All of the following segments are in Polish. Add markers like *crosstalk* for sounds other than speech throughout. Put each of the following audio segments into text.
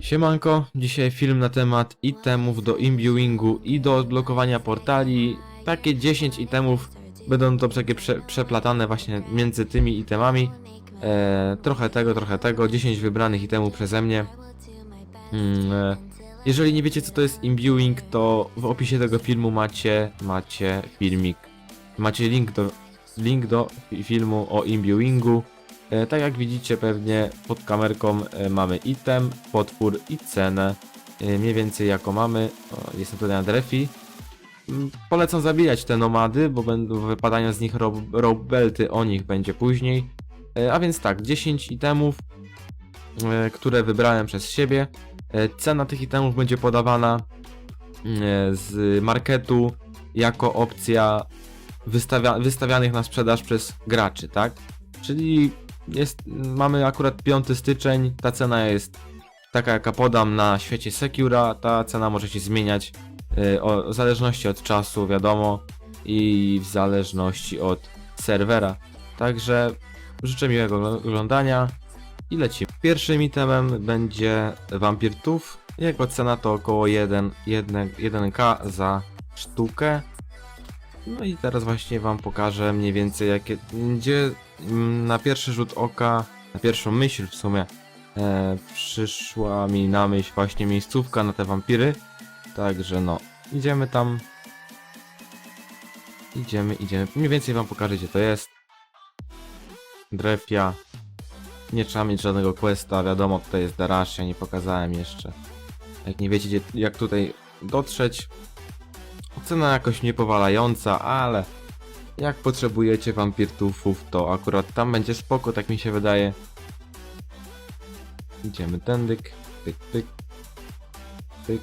Siemanko, dzisiaj film na temat itemów do imbuingu i do odblokowania portali. Takie 10 itemów będą to takie prze, przeplatane właśnie między tymi itemami. E, trochę tego, trochę tego, 10 wybranych itemów przeze mnie. Mm, e, jeżeli nie wiecie co to jest imbuing, to w opisie tego filmu macie, macie filmik. Macie link do, link do fi- filmu o imbuingu. E, tak jak widzicie pewnie pod kamerką e, mamy item, potwór i cenę. E, mniej więcej jako mamy. O, jestem tutaj na Drefi. Mm, Polecam zabijać te nomady, bo będą wypadania z nich rob belty, o nich będzie później. A więc tak, 10 itemów, które wybrałem przez siebie. Cena tych itemów będzie podawana z marketu jako opcja wystawia, wystawianych na sprzedaż przez graczy, tak? Czyli jest, mamy akurat 5 styczeń, ta cena jest taka jaka podam na świecie Secura, ta cena może się zmieniać y, o, w zależności od czasu, wiadomo, i w zależności od serwera. Także życzę miłego oglądania i lecimy. Pierwszym itemem będzie Vampir Tooth. Jego cena to około 1, 1, 1k za sztukę. No i teraz właśnie wam pokażę mniej więcej jakie, gdzie na pierwszy rzut oka, na pierwszą myśl w sumie e, przyszła mi na myśl właśnie miejscówka na te wampiry. Także no, idziemy tam. Idziemy, idziemy. Mniej więcej wam pokażę gdzie to jest. Drefia. Nie trzeba mieć żadnego questa, wiadomo tutaj jest Darash, ja nie pokazałem jeszcze. Jak nie wiecie gdzie, jak tutaj dotrzeć, Cena jakoś niepowalająca, ale jak potrzebujecie wampirtufów, to akurat tam będzie spoko, tak mi się wydaje. Idziemy tędyk, pyk, pyk, pyk.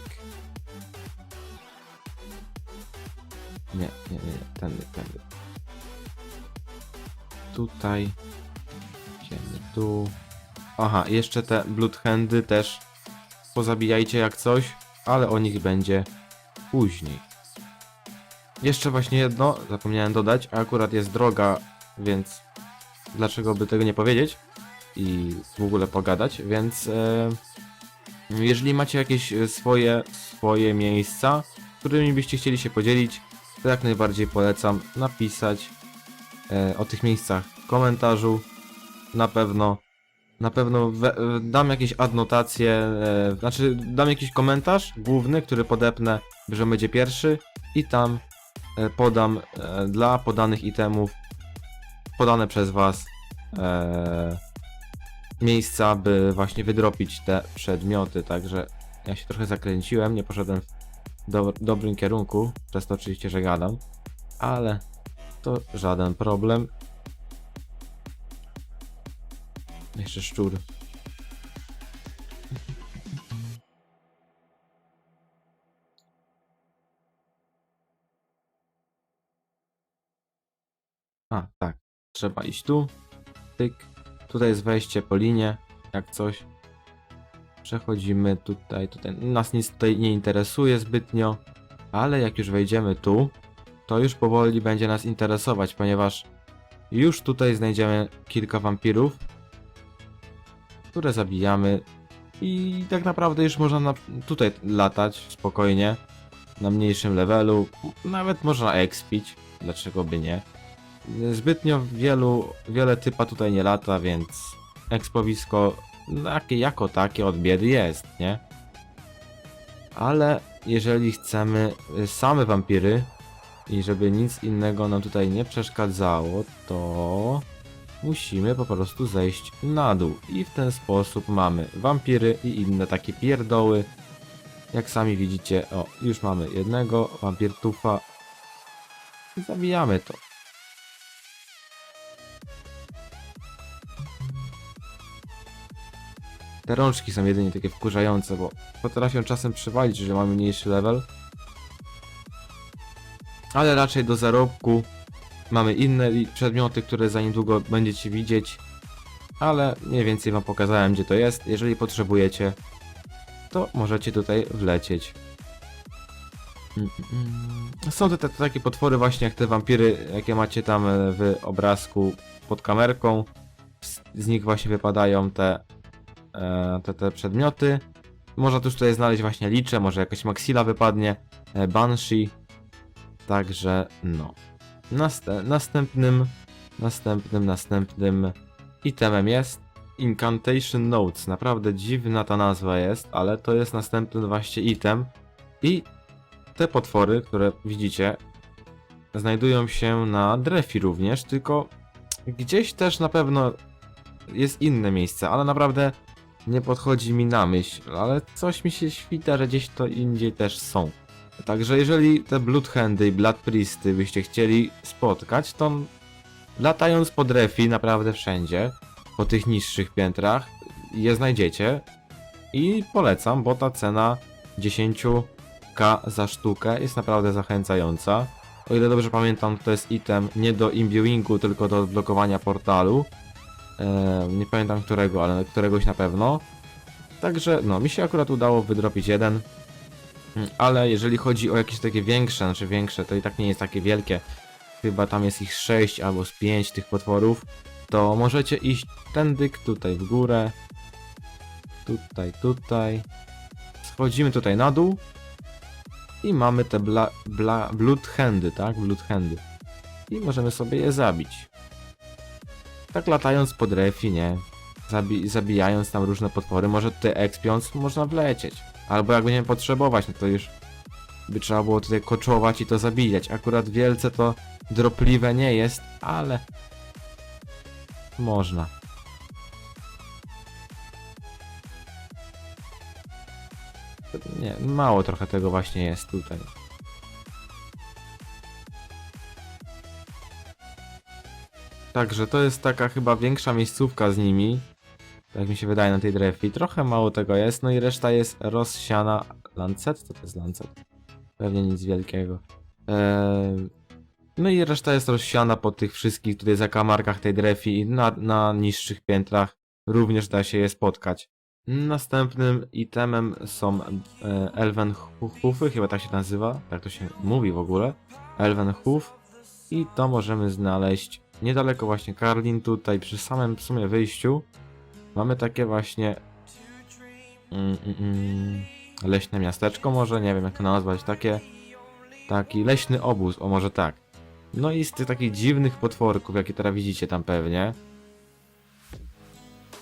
Nie, nie, nie, nie, tędy, tędy. Tutaj. Idziemy tu. Aha, jeszcze te bloodhandy też pozabijajcie jak coś, ale o nich będzie później. Jeszcze właśnie jedno, zapomniałem dodać, a akurat jest droga, więc dlaczego by tego nie powiedzieć i w ogóle pogadać, więc e, jeżeli macie jakieś e, swoje, swoje miejsca, którymi byście chcieli się podzielić, to jak najbardziej polecam napisać e, o tych miejscach w komentarzu. Na pewno, na pewno we, e, dam jakieś adnotacje, e, znaczy dam jakiś komentarz główny, który podepnę, że będzie pierwszy i tam podam e, dla podanych itemów podane przez Was e, miejsca, by właśnie wydropić te przedmioty. Także ja się trochę zakręciłem, nie poszedłem w do, dobrym kierunku, przez to oczywiście, że gadam, ale to żaden problem. Jeszcze szczur. A, tak. Trzeba iść tu. Tyk. Tutaj jest wejście po linie, jak coś. Przechodzimy tutaj, tutaj. Nas nic tutaj nie interesuje zbytnio, ale jak już wejdziemy tu, to już powoli będzie nas interesować, ponieważ już tutaj znajdziemy kilka wampirów, które zabijamy i tak naprawdę już można na, tutaj latać spokojnie, na mniejszym levelu, nawet można expić, dlaczego by nie. Zbytnio wielu, wiele typa tutaj nie lata, więc ekspowisko takie, jako takie od biedy jest, nie? Ale jeżeli chcemy same wampiry i żeby nic innego nam tutaj nie przeszkadzało, to musimy po prostu zejść na dół i w ten sposób mamy wampiry i inne takie pierdoły. Jak sami widzicie, o, już mamy jednego wampirtufa i zabijamy to. Te rączki są jedynie takie wkurzające, bo potrafią czasem przywalić, że mamy mniejszy level. Ale raczej do zarobku mamy inne przedmioty, które za niedługo będziecie widzieć. Ale mniej więcej wam pokazałem gdzie to jest. Jeżeli potrzebujecie, to możecie tutaj wlecieć. Mm, mm. Są te, te takie potwory właśnie jak te wampiry, jakie macie tam e, w obrazku pod kamerką. Z, nich właśnie wypadają te te, te przedmioty. Można też tutaj znaleźć właśnie licze, może jakaś Maxilla wypadnie, e, Banshee. Także no. Nastę następnym, następnym, następnym itemem jest Incantation Notes. Naprawdę dziwna ta nazwa jest, ale to jest następny właśnie item. I te potwory, które widzicie, znajdują się na Drefi również, tylko gdzieś też na pewno jest inne miejsce, ale naprawdę nie podchodzi mi na myśl, ale coś mi się świta, że gdzieś to indziej też są. Także jeżeli te Bloodhandy i Blood Priesty byście chcieli spotkać, to latając po Drefi naprawdę wszędzie, po tych niższych piętrach, je znajdziecie i polecam, bo ta cena 10k za sztukę jest naprawdę zachęcająca. O ile dobrze pamiętam, to jest item nie do imbuingu, tylko do odblokowania portalu. Eee, nie pamiętam którego, ale któregoś na pewno. Także no, mi się akurat udało wydropić jeden. Mm, Ale jeżeli chodzi o jakieś takie większe, znaczy większe, to i tak nie jest takie wielkie. Chyba tam jest ich 6 albo z 5 tych potworów. To możecie iść tędy, tutaj w górę. Tutaj, tutaj. Schodzimy tutaj na dół. I mamy te bla, bla, tak? Bloodhandy. I możemy sobie je zabić. Tak latając po drefi, nie? Zabi zabijając tam różne potwory, może tutaj ekspiąc można wlecieć. Albo jak będziemy potrzebować, no to już by trzeba było tutaj koczować i to zabijać. Akurat wielce to dropliwe nie jest, ale można. Nie, mało trochę tego właśnie jest tutaj. Także to jest taka chyba większa miejscówka z nimi. Tak mi się wydaje na tej drefi. Trochę mało tego jest, no i reszta jest rozsiana. Lancet? Co to jest lancet? Pewnie nic wielkiego. Eee, no i reszta jest rozsiana po tych wszystkich tutaj zakamarkach tej drefi i na, na niższych piętrach również da się je spotkać. Następnym itemem są e, Elven chyba tak się nazywa, tak to się mówi w ogóle. Elven Hoof i to możemy znaleźć niedaleko właśnie Karlin, tutaj przy samym w sumie wyjściu. Mamy takie właśnie mm, mm, mm, leśne miasteczko może, nie wiem jak to nazwać, takie taki leśny obóz, o może tak. No i z tych takich dziwnych potworków, jakie teraz widzicie tam pewnie,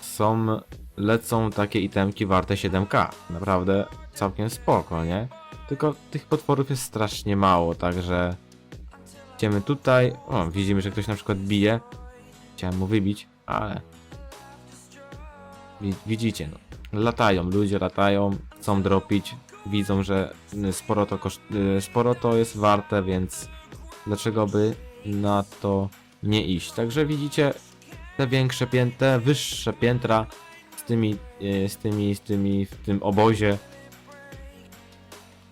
są, lecą takie itemki warte 7k. Naprawdę całkiem spoko, nie? Tylko tych potworów jest strasznie mało, także idziemy tutaj. O, widzimy, że ktoś na przykład bije. Chciałem mu wybić, ale Wi- widzicie, no. Latają, ludzie latają, chcą dropić, widzą, że y, sporo to, koszt, y, sporo to jest warte, więc dlaczego by na to nie iść? Także widzicie, te większe piętra, wyższe piętra z tymi, y, z tymi, z tymi w tym obozie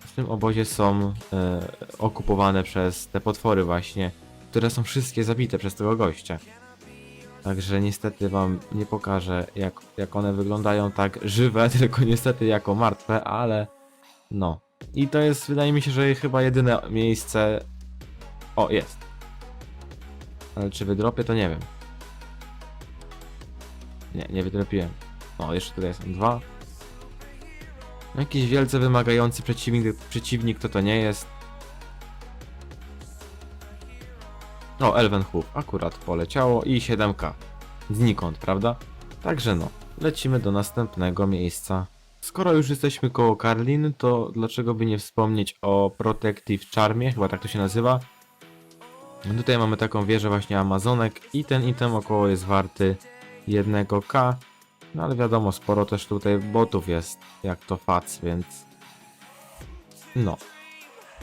w tym obozie są e, okupowane przez te potwory właśnie, które są wszystkie zabite przez tego gościa. Także niestety wam nie pokażę jak, jak one wyglądają tak żywe, *laughs* tylko niestety jako martwe, ale no. I to jest wydaje mi się, że chyba jedyne miejsce... O, jest. Ale czy wydropię to nie wiem. Nie, nie wydropiłem. O, jeszcze tutaj są dwa. Jakiś wielce wymagający przeciwnik, przeciwnik to to nie jest. O, Elvenhoof akurat poleciało i 7k. Znikąd, prawda? Także no, lecimy do następnego miejsca. Skoro już jesteśmy koło Karlin, to dlaczego by nie wspomnieć o Protective Charmie, chyba tak to się nazywa. Tutaj mamy taką wieżę właśnie Amazonek i ten item około jest warty 1k. No ale wiadomo, sporo też tutaj botów jest, jak to fac, więc... No.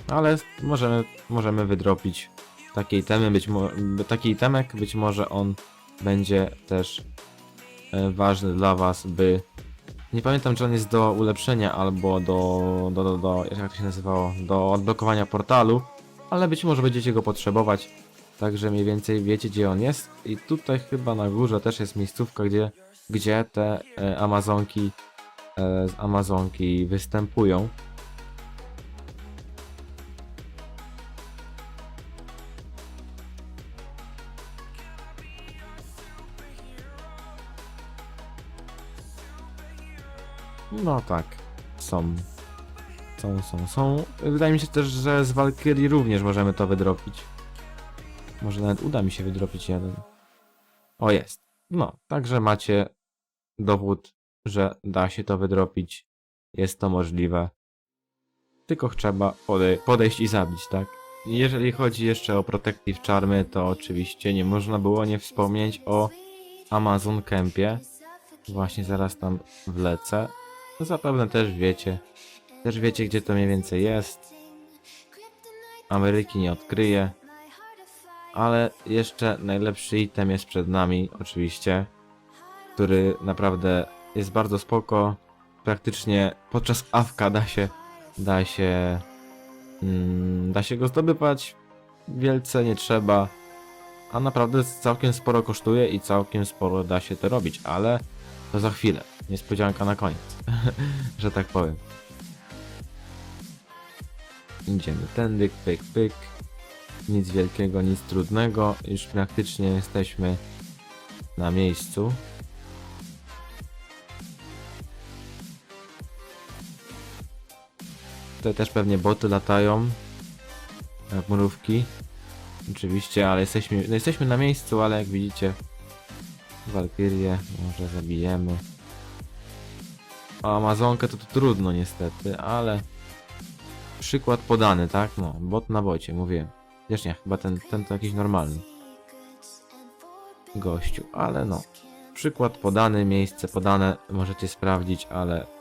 Ale możemy, możemy wydropić takie itemy, być taki itemek, być może on będzie też e, ważny dla was, by... Nie pamiętam, czy on jest do ulepszenia albo do, do, do, do, jak to się nazywało, do odblokowania portalu, ale być może będziecie go potrzebować, także mniej więcej wiecie, gdzie on jest. I tutaj chyba na górze też jest miejscówka, gdzie gdzie te e, Amazonki e, z Amazonki występują. No tak. są. Są, są, są. Wydaje mi się też, że z Valkyrie również możemy to wydropić. Może nawet uda mi się wydropić jeden. O, jest. No, także macie dowód, że da się to wydropić. Jest to możliwe. Tylko trzeba podej podejść i zabić, tak? Jeżeli chodzi jeszcze o Protective Charmy, to oczywiście nie można było nie wspomnieć o Amazon Campie. Właśnie zaraz tam wlecę. To zapewne też wiecie. Też wiecie, gdzie to mniej więcej jest. Ameryki nie odkryję. Ale jeszcze najlepszy item jest przed nami, oczywiście. Który naprawdę jest bardzo spoko. Praktycznie podczas awka da się, da się, mm, da się go zdobywać. Wielce nie trzeba. A naprawdę całkiem sporo kosztuje i całkiem sporo da się to robić, ale to za chwilę. Niespodzianka na koniec, *laughs* że tak powiem. Idziemy tędy, pyk, pyk. Nic wielkiego, nic trudnego. Już praktycznie jesteśmy na miejscu. Tutaj też pewnie boty latają. Jak mrówki. Oczywiście, ale jesteśmy, no jesteśmy na miejscu, ale jak widzicie Walkyrię może zabijemy. O Amazonkę to, to trudno niestety, ale przykład podany, tak? No, bot na bocie, mówię. Wiesz nie, chyba ten, ten to jakiś normalny gościu, ale no. Przykład podany, miejsce podane, możecie sprawdzić, ale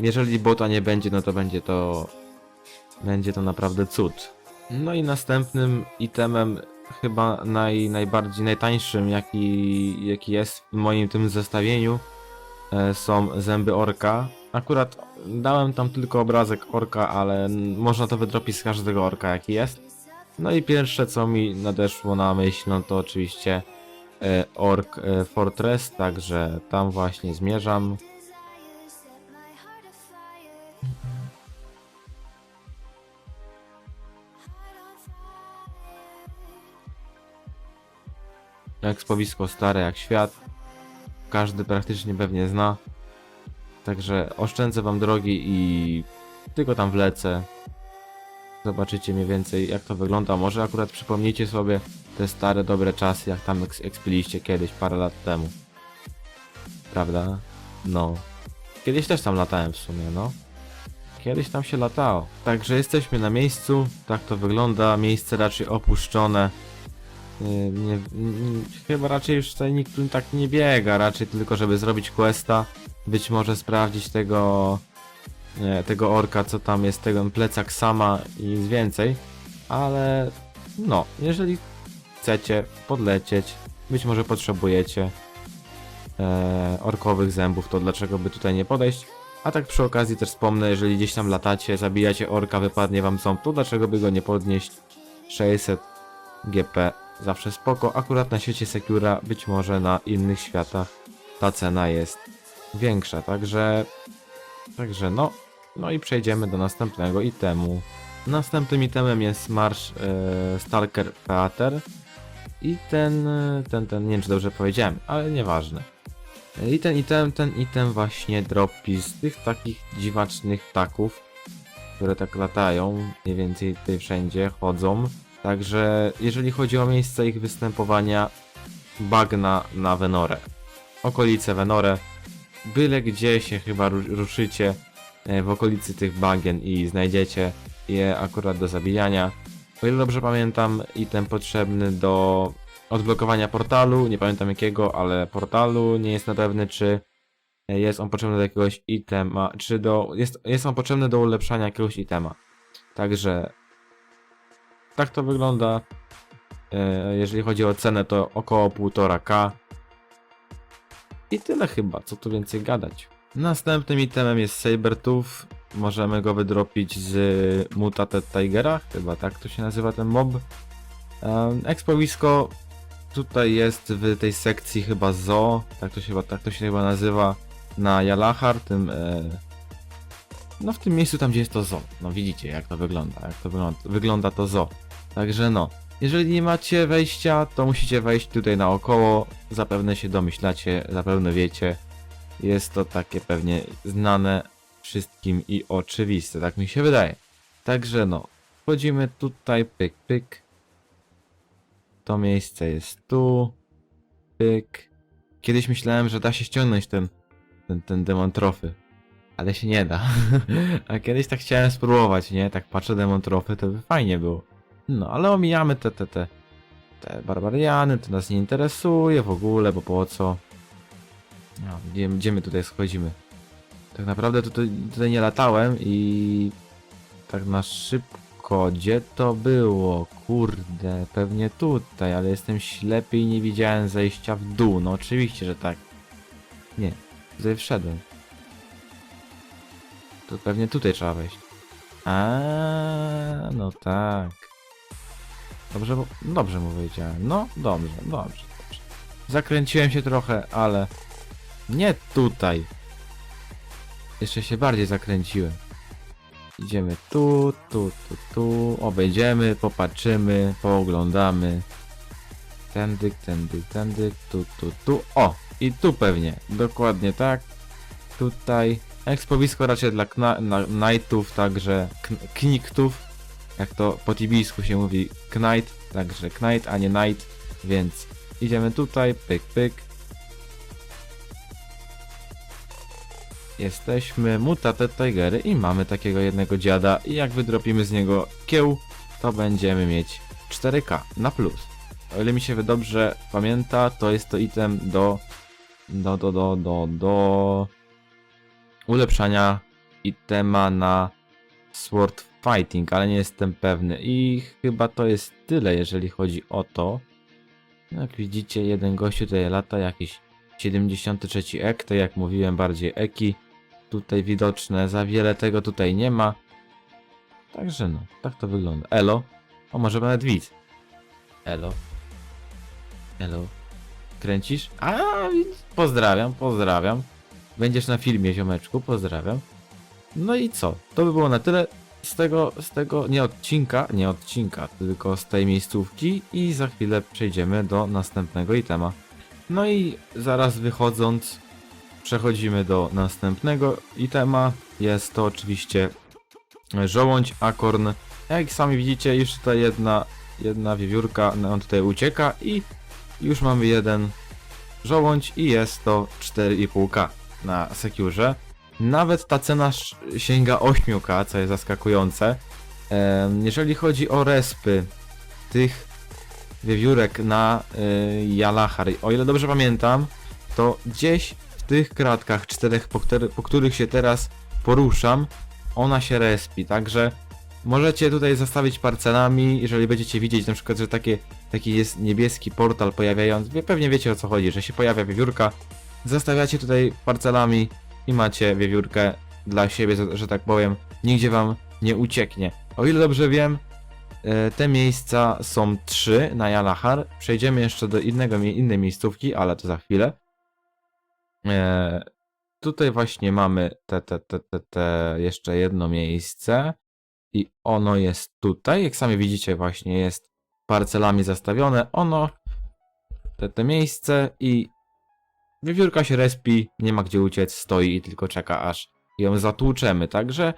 jeżeli bota nie będzie, no to będzie to będzie to naprawdę cud. No i następnym itemem, chyba naj, najbardziej najtańszym, jaki, jaki jest w moim tym zestawieniu, e, są zęby orka. Akurat dałem tam tylko obrazek orka, ale można to wydropić z każdego orka, jaki jest. No i pierwsze, co mi nadeszło na myśl, no to oczywiście e, Ork e, Fortress, także tam właśnie zmierzam. Ekspowisko stare jak świat. Każdy praktycznie pewnie zna. Także oszczędzę wam drogi i tylko tam wlecę. Zobaczycie mniej więcej jak to wygląda. Może akurat przypomnijcie sobie te stare dobre czasy, jak tam eks- ekspiliście kiedyś parę lat temu. Prawda? No. Kiedyś też tam latałem w sumie, no. Kiedyś tam się latało. Także jesteśmy na miejscu. Tak to wygląda. Miejsce raczej opuszczone. Nie, nie, nie, chyba raczej już tutaj nikt tu tak nie biega, raczej tylko żeby zrobić questa, być może sprawdzić tego nie, tego orka, co tam jest, tego plecak sama i nic więcej, ale no, jeżeli chcecie podlecieć, być może potrzebujecie e, orkowych zębów, to dlaczego by tutaj nie podejść? A tak przy okazji też wspomnę, jeżeli gdzieś tam latacie, zabijacie orka, wypadnie wam ząb, to dlaczego by go nie podnieść? 600 GP zawsze spoko. Akurat na świecie Secura, być może na innych światach ta cena jest większa, także także no. No i przejdziemy do następnego itemu. Następnym itemem jest marsz e, Stalker Theater i ten, e, ten, ten, nie wiem czy dobrze powiedziałem, ale nieważne. I ten item, ten item właśnie dropi z tych takich dziwacznych ptaków, które tak latają, mniej więcej tutaj wszędzie chodzą. Także jeżeli chodzi o miejsce ich występowania, bagna na Venorę. Okolice Venore, byle gdzie się chyba ru- ruszycie e, w okolicy tych bagien i znajdziecie je akurat do zabijania. O ile dobrze pamiętam, item potrzebny do odblokowania portalu, nie pamiętam jakiego, ale portalu, nie jest na pewny czy e, jest on potrzebny do jakiegoś itema, czy do, jest, jest on potrzebny do ulepszania jakiegoś itema. Także tak to wygląda. E, Jeżeli chodzi o cenę, to około 1,5k. I tyle chyba, co tu więcej gadać. Następnym itemem jest Sabertooth. Możemy go wydropić z Mutated Tigera, chyba tak to się nazywa ten mob. Ekspowisko tutaj jest w tej sekcji chyba Zoo, tak to się, chyba- tak to się chyba nazywa, na Jalachar, tym e, no w tym miejscu tam gdzie jest to zoo. No widzicie jak to wygląda, jak to wygląda, wygląda to zoo. Także no, jeżeli nie macie wejścia, to musicie wejść tutaj naokoło. Zapewne się domyślacie, zapewne wiecie. Jest to takie pewnie znane wszystkim i oczywiste, tak mi się wydaje. Także no, wchodzimy tutaj, pyk, pyk. To miejsce jest tu, pyk. Kiedyś myślałem, że da się ściągnąć ten, ten, ten demon trofy, ale się nie da. *laughs* A kiedyś tak chciałem spróbować, nie? Tak patrzę demon trofy, to by fajnie było. No, ale omijamy te, te, te, te barbariany, to nas nie interesuje w ogóle, bo po co? No, gdzie, gdzie my tutaj schodzimy? Tak naprawdę tutaj, tutaj nie latałem i tak na szybko, gdzie to było? Kurde, pewnie tutaj, ale jestem ślepy i nie widziałem zejścia w dół. No oczywiście, że tak. Nie, tutaj wszedłem. To pewnie tutaj trzeba wejść. A, no tak. Dobrze, dobrze mu powiedziałem. No, dobrze, dobrze, dobrze. Zakręciłem się trochę, ale nie tutaj. Jeszcze się bardziej zakręciłem. Idziemy tu, tu, tu, tu. Obejdziemy, popatrzymy, pooglądamy. Tędy, tędy, tędy, tu, tu, tu. O! I tu pewnie. Dokładnie tak. Tutaj. Ekspowisko raczej dla kna, na, knightów, także kn, kniktów. Jak to po tibijsku się mówi knight, także knight, a nie knight. Więc idziemy tutaj, pyk, pyk. Jesteśmy mutate tigery i mamy takiego jednego dziada i jak wydropimy z niego kieł, to będziemy mieć 4K na plus. O ile mi się dobrze pamięta, to jest to item do do do do do do ulepszania itema na sword fighting, ale nie jestem pewny i chyba to jest tyle jeżeli chodzi o to. Jak widzicie, jeden gościu tutaj lata, jakiś 73 ek, to jak mówiłem, bardziej eki. Tutaj widoczne, za wiele tego tutaj nie ma. Także no, tak to wygląda. Elo. O, może nawet widz. Elo. Elo. Kręcisz? A, pozdrawiam, pozdrawiam. Będziesz na filmie, ziomeczku, pozdrawiam. No i co? To by było na tyle z tego, z tego, nie odcinka, nie odcinka, tylko z tej miejscówki i za chwilę przejdziemy do następnego itema. No i zaraz wychodząc, przechodzimy do następnego itema. Jest to oczywiście żołądź, akorn. Jak sami widzicie, już tutaj jedna, jedna wiewiórka, on tutaj ucieka i już mamy jeden żołądź i jest to 4,5k na Securze. Nawet ta cena sięga 8k, co jest zaskakujące. Jeżeli chodzi o respy tych wiewiórek na y, Jalachar, o ile dobrze pamiętam, to gdzieś w tych kratkach czterech, po, po których się teraz poruszam, ona się respi, także możecie tutaj zastawić parcelami, jeżeli będziecie widzieć na przykład, że takie, taki jest niebieski portal pojawiający, pewnie wiecie o co chodzi, że się pojawia wiewiórka, zastawiacie tutaj parcelami i macie wiewiórkę dla siebie, że, tak powiem, nigdzie wam nie ucieknie. O ile dobrze wiem, e, te miejsca są trzy na Jalachar. Przejdziemy jeszcze do innego, innej miejscówki, ale to za chwilę. E, tutaj właśnie mamy te, te, te, te, te jeszcze jedno miejsce i ono jest tutaj. Jak sami widzicie właśnie jest parcelami zastawione. Ono, te, te miejsce i wiewiórka się respi, nie ma gdzie uciec, stoi i tylko czeka aż ją zatłuczemy. Także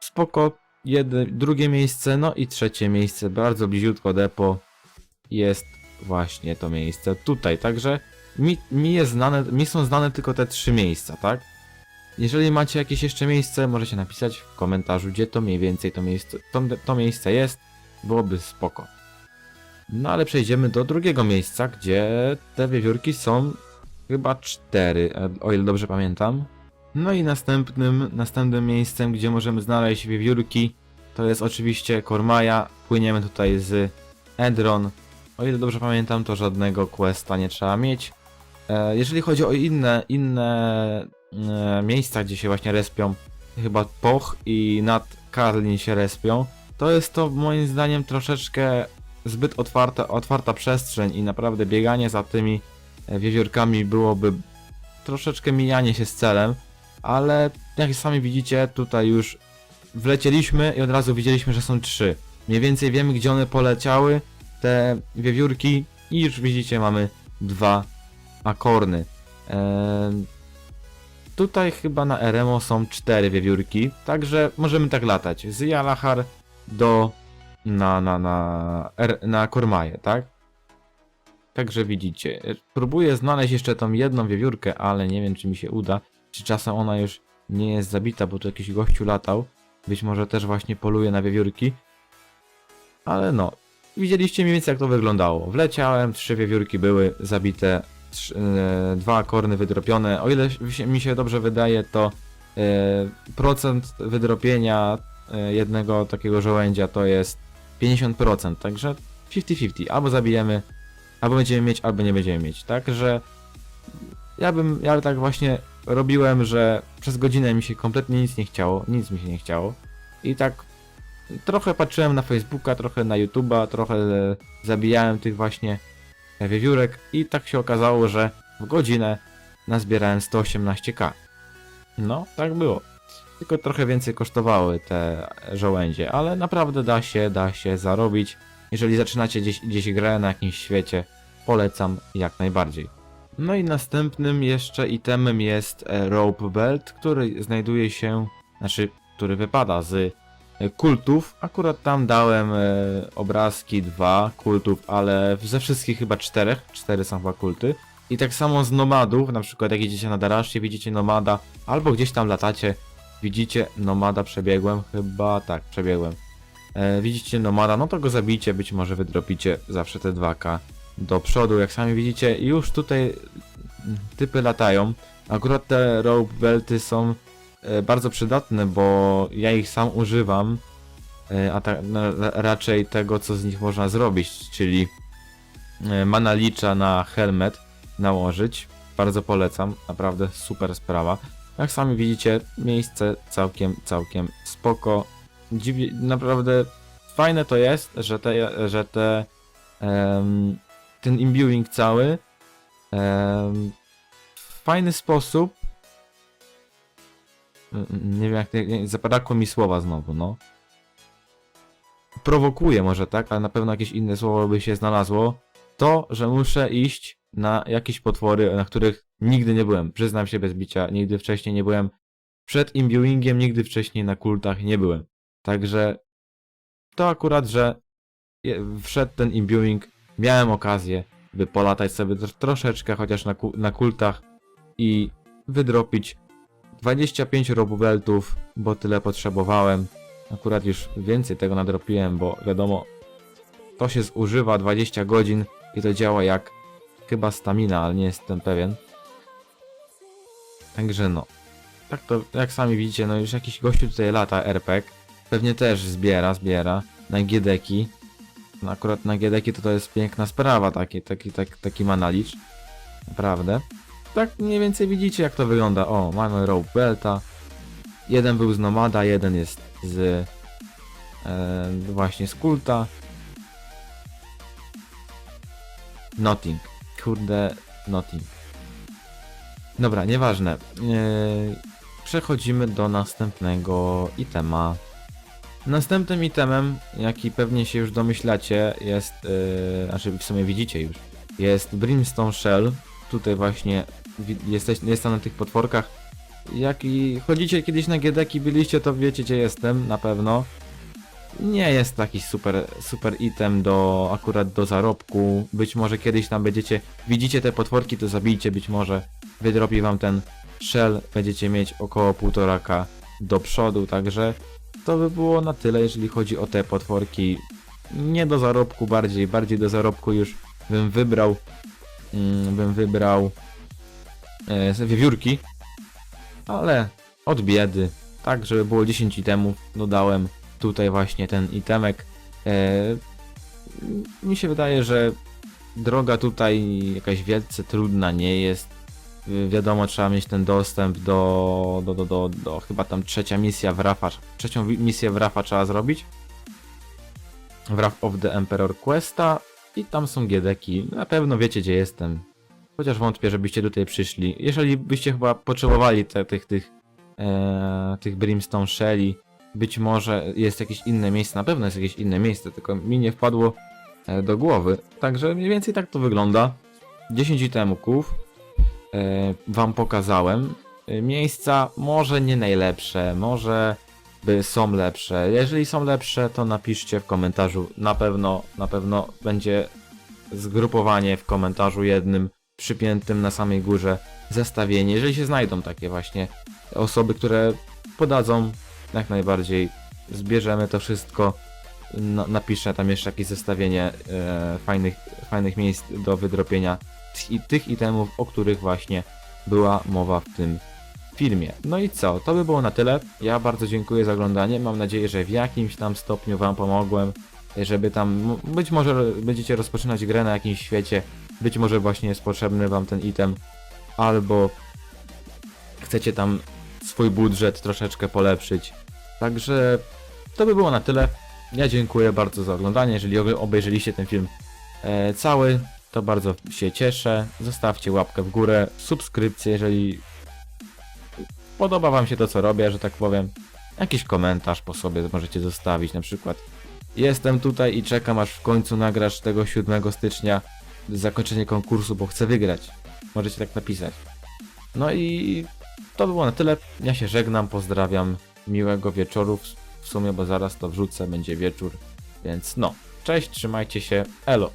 spoko. Jedne, drugie miejsce, no i trzecie miejsce, bardzo bliziutko depo jest właśnie to miejsce tutaj. Także mi, mi jest znane, mi są znane tylko te trzy miejsca, tak? Jeżeli macie jakieś jeszcze miejsce, możecie napisać w komentarzu, gdzie to mniej więcej to miejsce, to, to miejsce jest, byłoby spoko. No ale przejdziemy do drugiego miejsca, gdzie te wiewiórki są chyba cztery, e, o ile dobrze pamiętam. No i następnym, następnym miejscem, gdzie możemy znaleźć wiewiórki, to jest oczywiście Kormaja. Płyniemy tutaj z Edron. O ile dobrze pamiętam, to żadnego questa nie trzeba mieć. E, jeżeli chodzi o inne, inne e, miejsca, gdzie się właśnie respią, chyba Poch i nad Karlin się respią, to jest to moim zdaniem troszeczkę zbyt otwarta, otwarta przestrzeń i naprawdę bieganie za tymi wiewiórkami byłoby troszeczkę mijanie się z celem, ale jak sami widzicie, tutaj już wlecieliśmy i od razu widzieliśmy, że są trzy. Mniej więcej wiemy, gdzie one poleciały, te wiewiórki i już widzicie, mamy dwa akorny. Eee, Tutaj chyba na Eremo są cztery wiewiórki, także możemy tak latać. Z Jalachar do na, na, na, na Kormaje, tak? Także widzicie. Próbuję znaleźć jeszcze tą jedną wiewiórkę, ale nie wiem czy mi się uda. Czy czasem ona już nie jest zabita, bo tu jakiś gościu latał. Być może też właśnie poluje na wiewiórki. Ale no, widzieliście mniej więcej jak to wyglądało. Wleciałem, trzy wiewiórki były zabite, trz- e, dwa korny wydropione. O ile mi się dobrze wydaje, to e, procent wydropienia e, jednego takiego żołędzia to jest 50%, także 50-50. Albo zabijemy, albo będziemy mieć, albo nie będziemy mieć. Także ja bym, ja tak właśnie robiłem, że przez godzinę mi się kompletnie nic nie chciało, nic mi się nie chciało. I tak trochę patrzyłem na Facebooka, trochę na YouTube'a, trochę zabijałem tych właśnie wiewiórek i tak się okazało, że w godzinę nazbierałem 118k. No, tak było. Tylko trochę więcej kosztowały te żołędzie, ale naprawdę da się, da się zarobić. Jeżeli zaczynacie gdzieś, gdzieś grę na jakimś świecie, polecam jak najbardziej. No i następnym jeszcze itemem jest e, Rope Belt, który znajduje się, znaczy, który wypada z e, kultów. Akurat tam dałem e, obrazki dwa kultów, ale ze wszystkich chyba czterech, cztery są chyba kulty. I tak samo z nomadów, na przykład jak idziecie na Daraszcie, widzicie nomada, albo gdzieś tam latacie, widzicie nomada, przebiegłem, chyba tak, przebiegłem. E, widzicie nomada, no to go zabijcie, być może wydropicie zawsze te 2K do przodu. Jak sami widzicie, już tutaj typy latają. Akurat te rope belty są e, bardzo przydatne, bo ja ich sam używam, e, a ta, raczej tego, co z nich można zrobić, czyli mana licza na helmet nałożyć. Bardzo polecam, naprawdę super sprawa. Jak sami widzicie, miejsce całkiem, całkiem spoko. Naprawdę fajne to jest, że te, że te em, ten imbuing cały em, w fajny sposób Mm, nie wiem jak, zabrakło mi słowa znowu, no. Prowokuje może tak, ale na pewno jakieś inne słowo by się znalazło. To, że muszę iść na jakieś potwory, na których nigdy nie byłem. Przyznam się bez bicia, nigdy wcześniej nie byłem. Przed imbuingiem nigdy wcześniej na kultach nie byłem. Także to akurat, że wszedł ten imbuing, miałem okazję, by polatać sobie tr- troszeczkę, chociaż na, ku- na kultach i wydropić 25 robubeltów, bo tyle potrzebowałem. Akurat już więcej tego nadropiłem, bo wiadomo, to się zużywa 20 godzin i to działa jak chyba stamina, ale nie jestem pewien. Także no. Tak to, jak sami widzicie, no już jakiś gościu tutaj lata, RPG. Pewnie też zbiera, zbiera na giedeki. No akurat na giedeki to to jest piękna sprawa, taki, taki, taki, taki manalicz. Naprawdę. Tak mniej więcej widzicie jak to wygląda. O, mamy rope belta. Jeden był z nomada, jeden jest z e, właśnie z kulta. Nothing. Kurde, nothing. Dobra, nieważne. E, przechodzimy do następnego itema. Następnym itemem, jaki pewnie się już domyślacie, jest, e, znaczy w sumie widzicie już, jest Brimstone Shell. Tutaj właśnie jesteś, jestem na tych potworkach. Jak i chodzicie kiedyś na Giedeki, byliście, to wiecie gdzie jestem, na pewno. Nie jest taki super, super item do, akurat do zarobku. Być może kiedyś tam będziecie, widzicie te potworki, to zabijcie, być może wydrobi wam ten shell, będziecie mieć około 1,5k do przodu, także to by było na tyle, jeżeli chodzi o te potworki. Nie do zarobku bardziej, bardziej do zarobku już bym wybrał, mm, bym wybrał e, wiewiórki, ale od biedy, tak żeby było 10 itemów, dodałem tutaj właśnie ten itemek. E, mi się wydaje, że droga tutaj jakaś wielce trudna nie jest. Wiadomo, trzeba mieć ten dostęp do, do, do, do, do chyba tam trzecia misja w Rafa, trzecią misję w Rafa trzeba zrobić. Wrath of the Emperor Questa i tam są giedeki. Na pewno wiecie gdzie jestem. Chociaż wątpię, żebyście tutaj przyszli. Jeżeli byście chyba potrzebowali te, tych, tych, e, tych Brimstone Shelly, być może jest jakieś inne miejsce, na pewno jest jakieś inne miejsce, tylko mi nie wpadło e, do głowy. Także mniej więcej tak to wygląda. 10 itemków wam pokazałem. y, miejsca może nie najlepsze, może by są lepsze. Jeżeli są lepsze, to napiszcie w komentarzu. Na pewno, na pewno będzie zgrupowanie w komentarzu jednym przypiętym na samej górze zestawienie. Jeżeli się znajdą takie właśnie osoby, które podadzą jak najbardziej, zbierzemy to wszystko. Na, napiszę tam jeszcze jakieś zestawienie e, fajnych, fajnych miejsc do wydropienia i tych itemów, o których właśnie była mowa w tym filmie. No i co? To by było na tyle. Ja bardzo dziękuję za oglądanie. Mam nadzieję, że w jakimś tam stopniu Wam pomogłem, żeby tam, być może będziecie rozpoczynać grę na jakimś świecie, być może właśnie jest potrzebny Wam ten item, albo chcecie tam swój budżet troszeczkę polepszyć. Także to by było na tyle. Ja dziękuję bardzo za oglądanie. Jeżeli obe- obejrzeliście ten film e, cały, to bardzo się cieszę. Zostawcie łapkę w górę, subskrypcję, jeżeli podoba Wam się to, co robię, że tak powiem. Jakiś komentarz po sobie możecie zostawić, na przykład. Jestem tutaj i czekam, aż w końcu nagrasz tego 7 stycznia zakończenie konkursu, bo chcę wygrać. Możecie tak napisać. No i to było na tyle. Ja się żegnam, pozdrawiam. Miłego wieczoru w, sumie, bo zaraz to wrzucę, będzie wieczór. Więc no, cześć, trzymajcie się, elo.